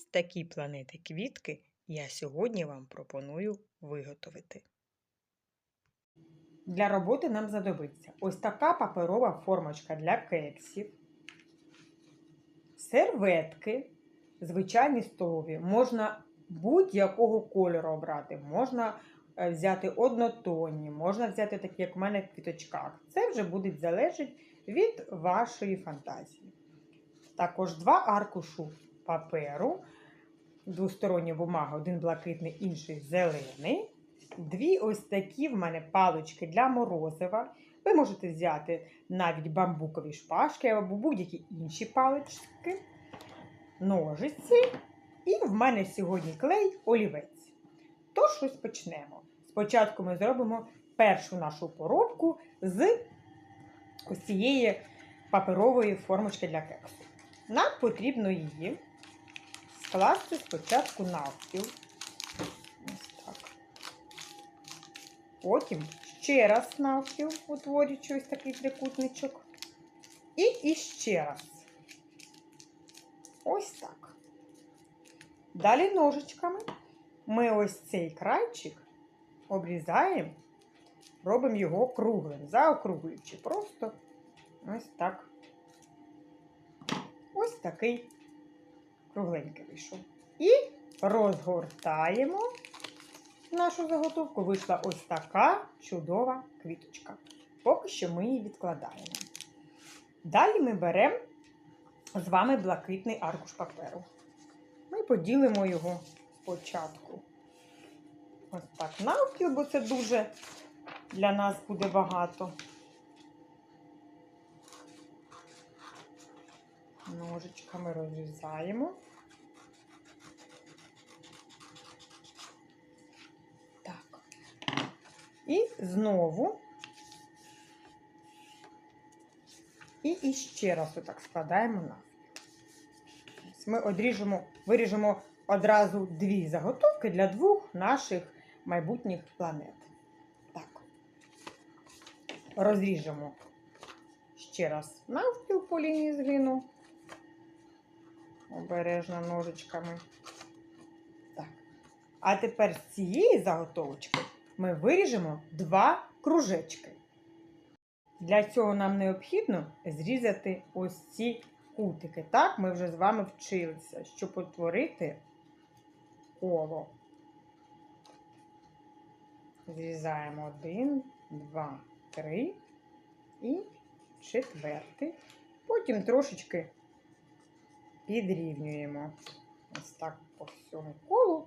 Ось такі планети квітки я сьогодні вам пропоную виготовити. Для роботи нам знадобиться ось така паперова формочка для кексів, серветки, звичайні столові. Можна будь-якого кольору обрати. Можна е, взяти однотонні, можна взяти такі, як в мене в квіточках. Це вже буде залежати від вашої фантазії. Також два аркушу паперу, двостороння бумага, один блакитний, інший зелений. Дві ось такі в мене палички для морозива. Ви можете взяти навіть бамбукові шпажки або будь-які інші палички, ножиці. І в мене сьогодні клей олівець. Тож ось почнемо. Спочатку ми зробимо першу нашу поробку з ось цієї паперової формочки для кексу. Нам потрібно її скласти спочатку навпіл. Ось так. Потім ще раз навпіл, утворюючи ось такий трикутничок. І іще раз. Ось так. Далі ножичками ми ось цей крайчик обрізаємо, робимо його круглим, заокруглюючи. Просто ось так. Ось такий кругленький вийшов. І розгортаємо нашу заготовку. Вийшла ось така чудова квіточка. Поки що ми її відкладаємо. Далі ми беремо з вами блакитний аркуш паперу. Ми поділимо його спочатку. Ось так навпіл, бо це дуже для нас буде багато. Ножичками розрізаємо. Так. І знову. І іще раз отак складаємо на. Ми одріжемо, виріжемо одразу дві заготовки для двох наших майбутніх планет. Так. Розріжемо ще раз навпіл по лінії згину обережно ножичками. Так. А тепер з цієї заготовочки ми виріжемо два кружечки. Для цього нам необхідно зрізати ось ці кутики. Так, ми вже з вами вчилися, щоб утворити коло. Зрізаємо один, два, три і четвертий. Потім трошечки підрівнюємо ось так по всьому колу,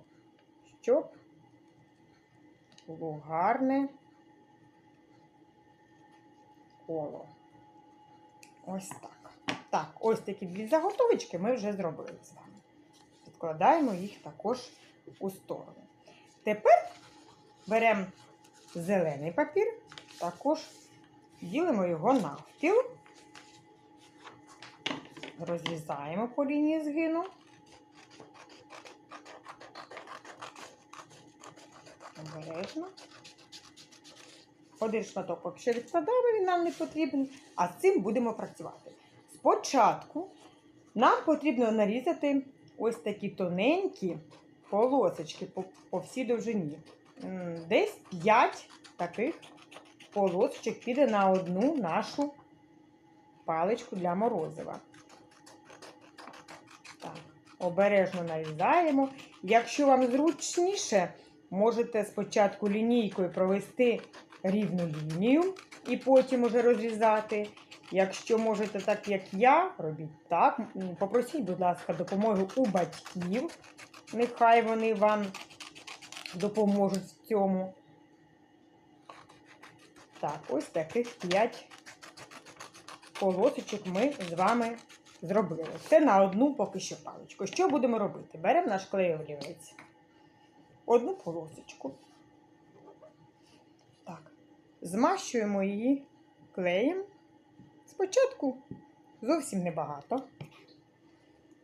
щоб було гарне коло. Ось так. Так, ось такі дві заготовочки ми вже зробили з вами. Відкладаємо їх також у сторону. Тепер беремо зелений папір, також ділимо його навпіл розрізаємо по лінії згину. Обережно. Один шматок що відкладаємо, він нам не потрібен, а з цим будемо працювати. Спочатку нам потрібно нарізати ось такі тоненькі полосочки по, по всій довжині. Десь 5 таких полосочок піде на одну нашу паличку для морозива. Обережно нарізаємо. Якщо вам зручніше, можете спочатку лінійкою провести рівну лінію і потім уже розрізати. Якщо можете так, як я, робіть так. Попросіть, будь ласка, допомоги у батьків. Нехай вони вам допоможуть в цьому. Так, ось таких 5 полосочок ми з вами зробили. Це на одну поки що паличку. Що будемо робити? Беремо наш клейовлівець. Одну полосочку. Так. Змащуємо її клеєм. Спочатку зовсім небагато.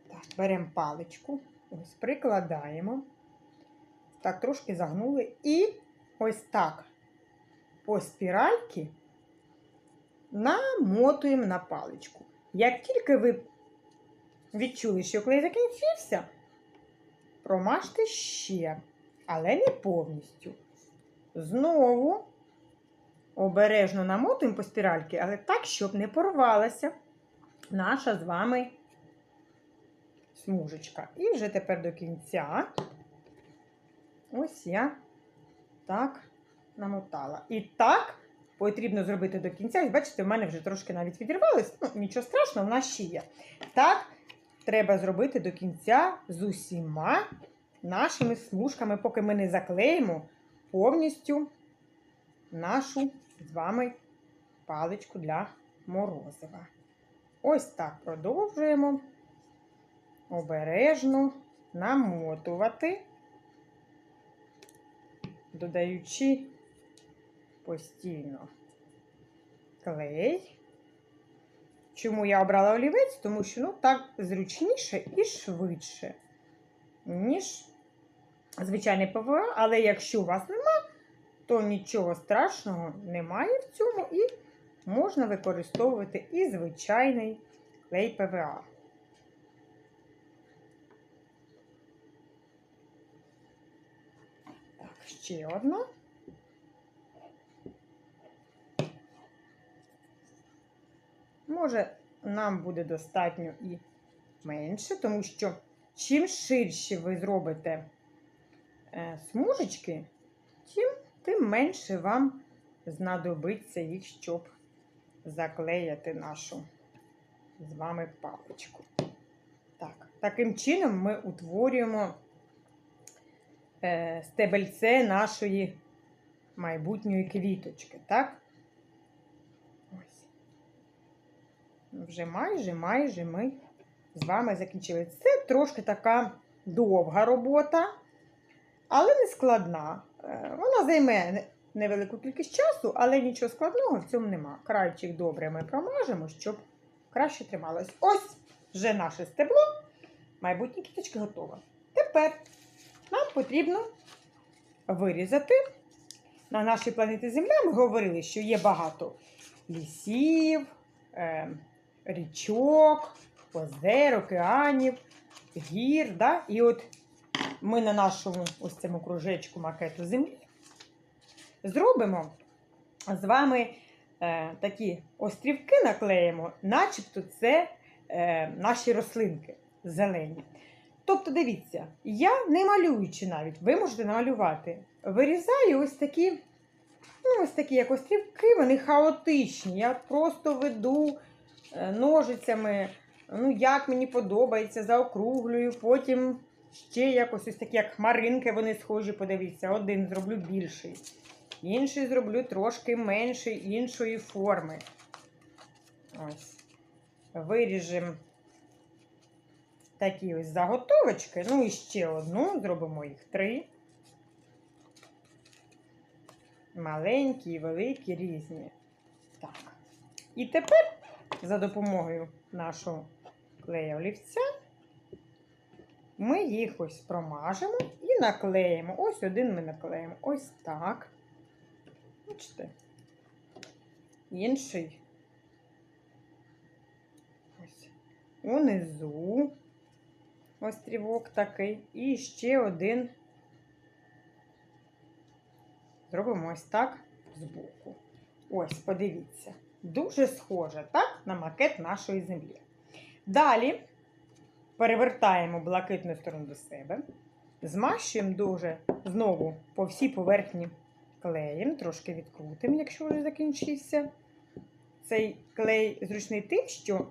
Так, беремо паличку, ось прикладаємо. Так, трошки загнули. І ось так по спіральці намотуємо на паличку. Як тільки ви відчули, що клей закінчився, промажте ще, але не повністю. Знову обережно намотуємо по спіральки, але так, щоб не порвалася наша з вами смужечка. І вже тепер до кінця. Ось я так намотала. І так потрібно зробити до кінця. І бачите, в мене вже трошки навіть відірвалось. Ну, нічого страшного, в нас ще є. Так, треба зробити до кінця з усіма нашими смужками, поки ми не заклеїмо повністю нашу з вами паличку для морозива. Ось так продовжуємо обережно намотувати, додаючи постійно клей. Чому я обрала олівець? Тому що ну, так зручніше і швидше, ніж звичайний ПВА. Але якщо у вас нема, то нічого страшного немає в цьому, і можна використовувати і звичайний клей ПВА. Ще одна. Може, нам буде достатньо і менше, тому що чим ширше ви зробите е, смужечки, тим, тим менше вам знадобиться їх, щоб заклеяти нашу з вами паличку. Так, Таким чином ми утворюємо е, стебельце нашої майбутньої квіточки. Так? Ось. Вже майже, майже ми з вами закінчили. Це трошки така довга робота, але не складна. Е, Вона займе невелику кількість часу, але нічого складного в цьому нема. Крайчик добре ми промажемо, щоб краще трималось. Ось вже наше стебло. Майбутні кіточки готове. Тепер нам потрібно вирізати. На нашій планеті Земля ми говорили, що є багато лісів, е, річок, озер, океанів, гір. Да? І от ми на нашому ось цьому кружечку макету землі зробимо з вами е, такі острівки наклеїмо, начебто це е, наші рослинки зелені. Тобто, дивіться, я не малюючи навіть, ви можете намалювати. Вирізаю ось такі, ну, ось такі, як острівки, вони хаотичні. Я просто веду ножицями, ну, як мені подобається, заокруглюю, потім ще якось ось такі, як хмаринки, вони схожі, подивіться, один зроблю більший. Інший зроблю трошки менший іншої форми. Ось. Виріжемо такі ось заготовочки. Ну і ще одну, зробимо їх три. Маленькі, великі, різні. Так. І тепер за допомогою нашого клея олівця ми їх ось промажемо і наклеїмо. Ось один ми наклеїмо. Ось так. Бачите? Інший. Ось. Унизу острівок такий. І ще один. Зробимо ось так збоку. Ось, подивіться. Дуже схоже, так, на макет нашої землі. Далі перевертаємо блакитну сторону до себе, змащуємо дуже знову по всій поверхні клеєм, трошки відкрутимо, якщо вже закінчився. Цей клей зручний тим, що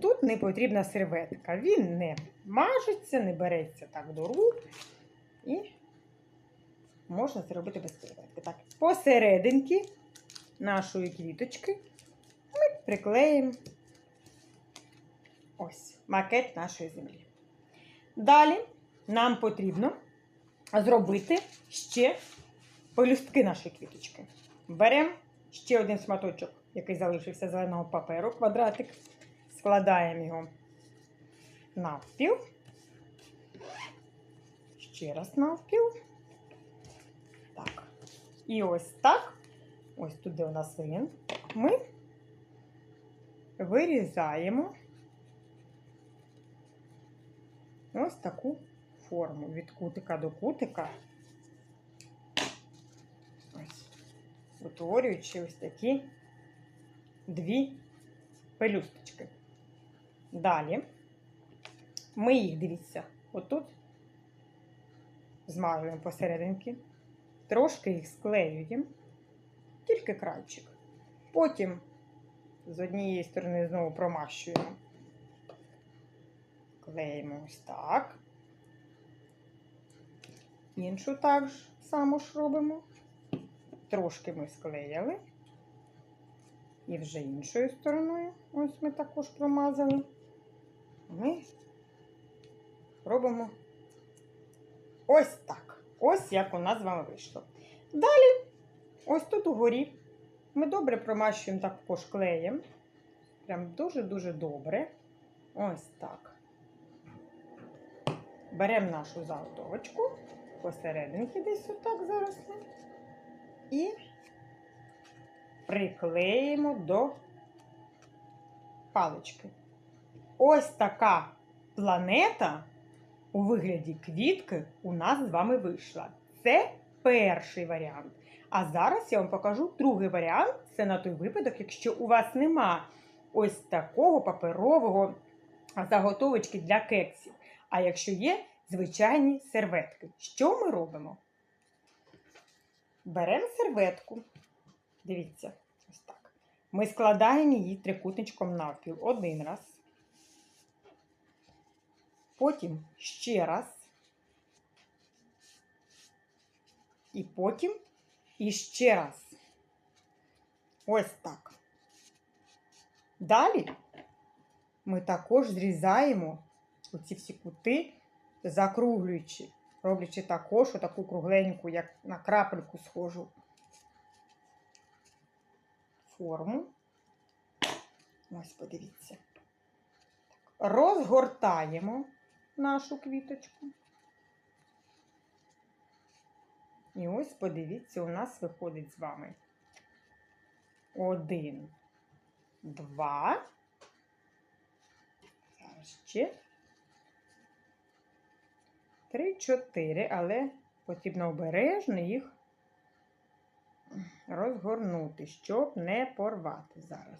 тут не потрібна серветка. Він не мажеться, не береться так до рук. І можна це робити без серветки. Посерединки нашої квіточки приклеїмо ось макет нашої землі. Далі нам потрібно зробити ще пелюстки нашої квіточки. Беремо ще один шматочок, який залишився зеленого паперу, квадратик, складаємо його навпіл. Ще раз навпіл. Так. І ось так, ось тут, де у нас він, ми вирізаємо ось таку форму від кутика до кутика. Ось. Утворюючи ось такі дві пелюсточки. Далі ми їх, дивіться, отут змажуємо посерединки, трошки їх склеюємо, тільки крайчик. Потім з однієї сторони знову промащуємо. Клеїмо ось так. Іншу так ж само ж робимо. Трошки ми склеїли. І вже іншою стороною, ось ми також промазали. Ми робимо ось так. Ось як у нас з вами вийшло. Далі, ось тут угорі, ми добре промащуємо також клеєм. Прям дуже-дуже добре. Ось так. Беремо нашу заготовочку, посерединки десь отак зараз. ми, І приклеїмо до палички. Ось така планета у вигляді квітки у нас з вами вийшла. Це перший варіант. А зараз я вам покажу другий варіант. Це на той випадок, якщо у вас нема ось такого паперового заготовочки для кексів. А якщо є звичайні серветки, що ми робимо? Беремо серветку. Дивіться, ось так. Ми складаємо її трикутничком навпіл один раз. Потім ще раз. І потім іще раз. Ось так. Далі ми також зрізаємо оці всі кути, закруглюючи, роблячи також таку кругленьку, як на крапельку схожу форму. Ось, подивіться. Розгортаємо нашу квіточку. І ось, подивіться, у нас виходить з вами один, два. Ще. Три, чотири, але потрібно обережно їх розгорнути, щоб не порвати зараз.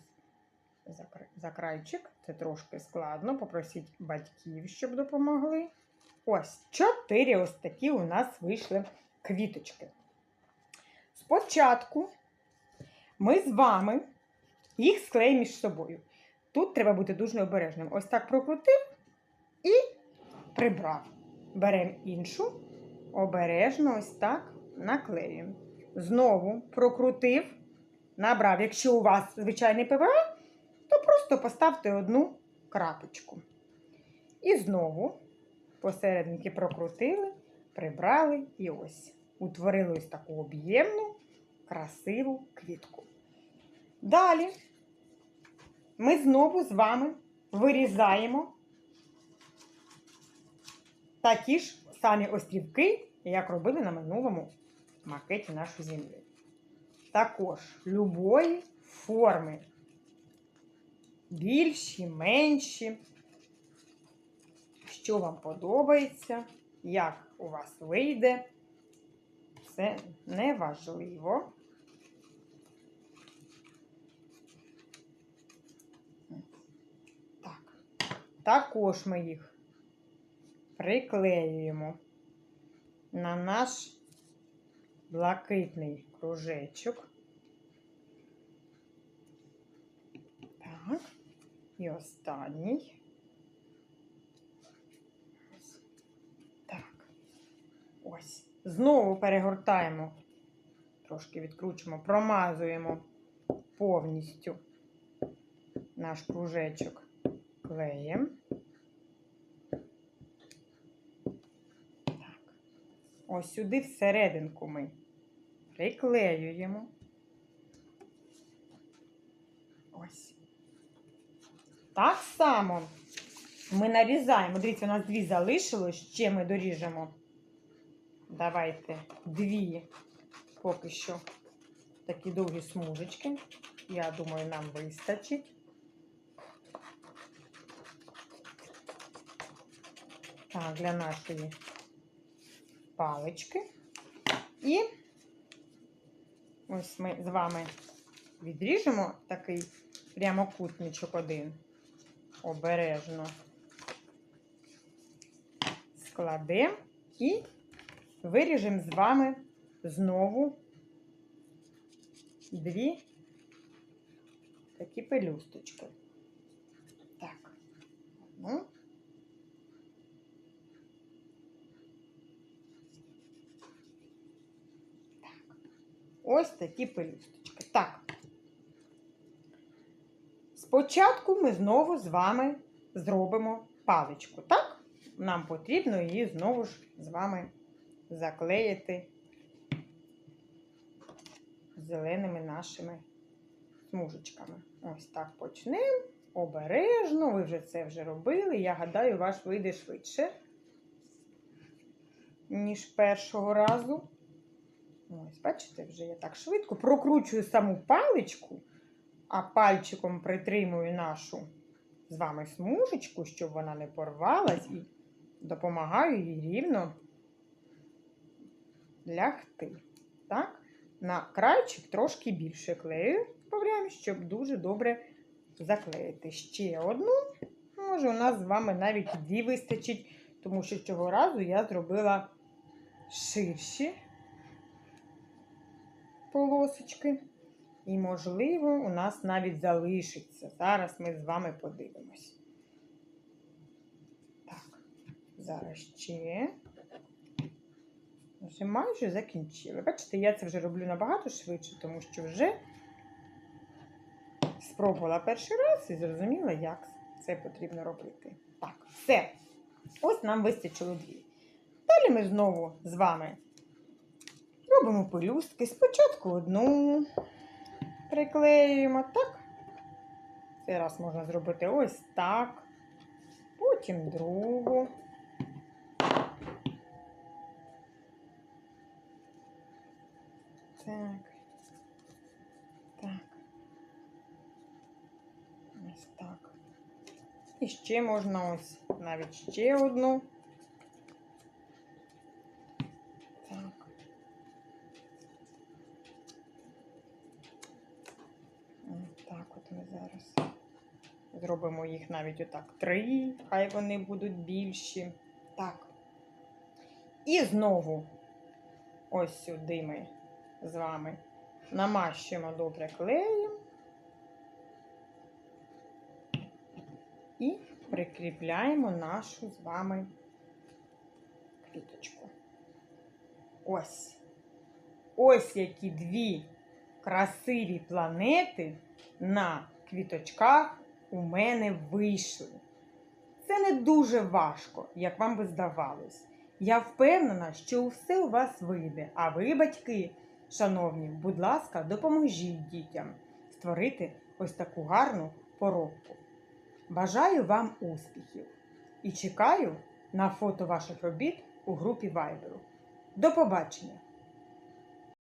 За, за крайчик це трошки складно. Попросіть батьків, щоб допомогли. Ось чотири ось такі у нас вийшли квіточки. Спочатку ми з вами їх склеїмо між собою. Тут треба бути дуже обережним. Ось так прокрутив і прибрав. Беремо іншу, обережно ось так наклеюємо. Знову прокрутив, набрав. Якщо у вас звичайний ПВА, то просто поставте одну крапочку. І знову посерединки прокрутили, прибрали і ось. Утворили ось таку об'ємну, красиву квітку. Далі ми знову з вами вирізаємо такі ж самі острівки, як робили на минулому макеті нашої землі. Також любої форми. Більші, менші. Що вам подобається, як у вас вийде, це не важливо. Так. Також ми їх приклеюємо на наш блакитний кружечок. Так, і останній. Так. Ось. Знову перегортаємо, трошки відкручуємо, промазуємо повністю наш кружечок клеєм. Так. Ось сюди всерединку ми приклеюємо. Ось. Так само ми нарізаємо. Дивіться, у нас дві залишилось, ще ми доріжемо. Давайте дві поки що такі довгі смужечки. Я думаю, нам вистачить. Так, для нашої палички. І ось ми з вами відріжемо такий прямокутничок один. Обережно складемо і виріжемо з вами знову дві такі пелюсточки. Так. Одну. Так. Ось такі пелюсточки. Так. Спочатку ми знову з вами зробимо паличку, так? Нам потрібно її знову ж з вами заклеїти зеленими нашими смужечками. Ось так почнемо. Обережно, ви вже це вже робили. Я гадаю, ваш вийде швидше, ніж першого разу. Ось, бачите, вже я так швидко прокручую саму паличку, а пальчиком притримую нашу з вами смужечку, щоб вона не порвалась, і допомагаю їй рівно лягти. Так? На крайчик трошки більше клею добавляємо, щоб дуже добре заклеїти. Ще одну. Може, у нас з вами навіть дві вистачить, тому що цього разу я зробила ширші полосочки. І, можливо, у нас навіть залишиться. Зараз ми з вами подивимось. Так, зараз ще. Вже майже закінчили. Бачите, я це вже роблю набагато швидше, тому що вже спробувала перший раз і зрозуміла, як це потрібно робити. Так, все. Ось нам вистачило дві. Далі ми знову з вами робимо пелюстки. Спочатку одну приклеюємо, так? Цей раз можна зробити ось так. Потім другу. Так. Так. Ось так. І ще можна ось навіть ще одну. Так. Ось так от ми зараз зробимо їх навіть отак три, хай вони будуть більші. Так. І знову ось сюди ми з вами намащуємо добре клеєм і прикріпляємо нашу з вами квіточку. Ось. Ось які дві красиві планети на квіточках у мене вийшли. Це не дуже важко, як вам би здавалось. Я впевнена, що все у вас вийде. А ви, батьки, шановні, будь ласка, допоможіть дітям створити ось таку гарну поробку. Бажаю вам успіхів і чекаю на фото ваших робіт у групі Viber. До побачення!